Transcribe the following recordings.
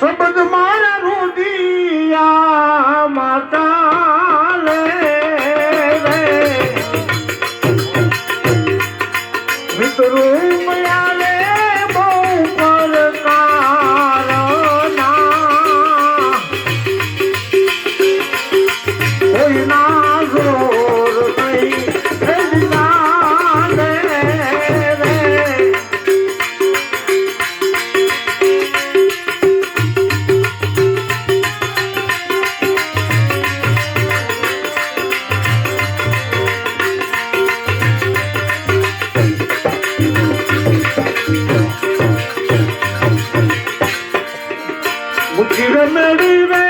શબ્દ મારા રૂદિયા માતા சென்னடிவே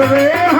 Vem,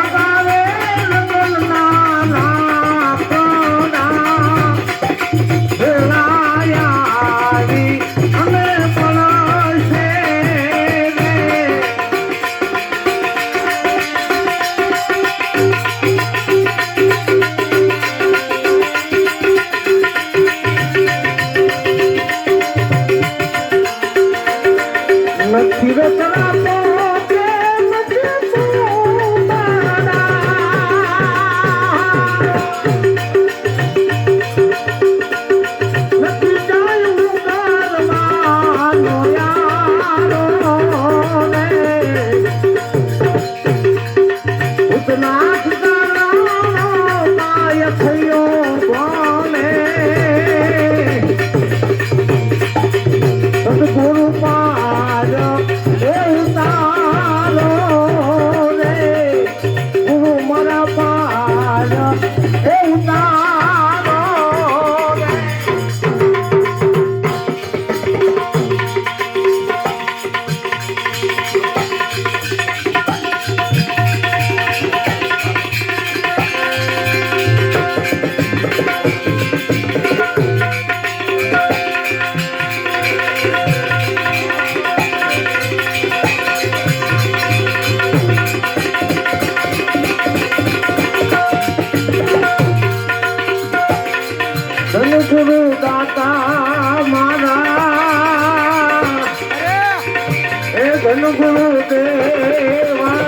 ગુરુ દેવા